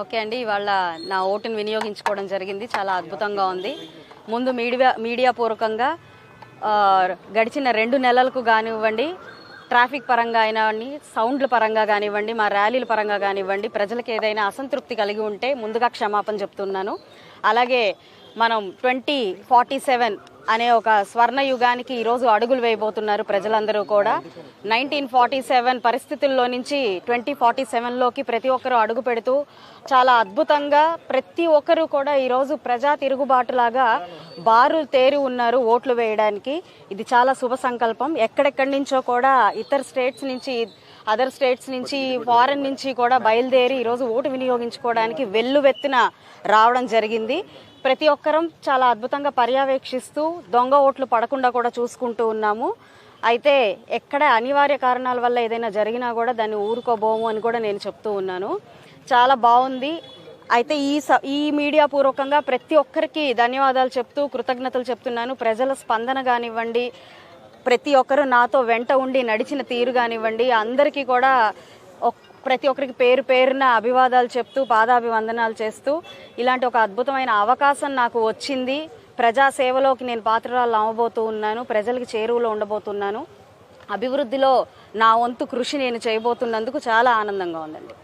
Okay అండి ఇవాళ నా ఓటుని వినియోగించుకోవడం జరిగింది. చాలా అద్భుతంగా ఉంది. ముందు మీడియా మీడియా పూర్వకంగా గడిచిన రెండు నెలలకు కానివ్వండి ట్రాఫిక్ పరంగా అయినావ్వండి సౌండ్ల పరంగా కానివ్వండి మా ర్యాలీల పరంగా కానివ్వండి ప్రజలకు ఏదైనా అసంతృప్తి కలిగి ఉంటే ముందుగా క్షమాపణ చెప్తున్నాను. అలాగే మనం ట్వంటీ ఫార్టీ సెవెన్ అనే ఒక స్వర్ణ యుగానికి ఈరోజు అడుగులు వేయబోతున్నారు ప్రజలందరూ కూడా. నైన్టీన్ ఫార్టీ సెవెన్ పరిస్థితుల్లో నుంచి ట్వంటీ ఫార్టీ సెవెన్లోకి ప్రతి ఒక్కరూ అడుగు పెడుతూ చాలా అద్భుతంగా ప్రతి ఒక్కరూ కూడా ఈరోజు ప్రజా తిరుగుబాటులాగా బారు తేరి ఉన్నారు ఓట్లు వేయడానికి. ఇది చాలా శుభ సంకల్పం. ఎక్కడెక్కడి నుంచో కూడా ఇతర స్టేట్స్ నుంచి అదర్ స్టేట్స్ నుంచి ఫారెన్ నుంచి కూడా బయలుదేరి ఈరోజు ఓటు వినియోగించుకోవడానికి వెల్లువెత్తిన రావడం జరిగింది. ప్రతి ఒక్కరం చాలా అద్భుతంగా పర్యవేక్షిస్తూ దొంగ ఓట్లు పడకుండా కూడా చూసుకుంటూ ఉన్నాము. అయితే ఎక్కడ అనివార్య కారణాల వల్ల ఏదైనా జరిగినా కూడా దాన్ని ఊరుకోబోము అని కూడా నేను చెప్తూ ఉన్నాను. చాలా బాగుంది. అయితే ఈ స- ఈ మీడియా పూర్వకంగా ప్రతి ఒక్కరికి ధన్యవాదాలు చెప్తూ కృతజ్ఞతలు చెప్తున్నాను. ప్రజల స్పందన కానివ్వండి ప్రతి ఒక్కరు నాతో వెంట ఉండి నడిచిన తీరు కానివ్వండి అందరికీ కూడా ఒక్- ప్రతి ఒక్కరికి పేరు పేరున అభివాదాలు చెప్తూ పాదాభివందనాలు చేస్తూ ఇలాంటి ఒక అద్భుతమైన అవకాశం నాకు వచ్చింది. ప్రజాసేవలోకి నేను పాత్రరాలు అవ్వబోతూ ఉన్నాను ప్రజలకు చేరువలో ఉండబోతున్నాను. అభివృద్ధిలో నా వంతు కృషి నేను చేయబోతున్నందుకు చాలా ఆనందంగా ఉందండి.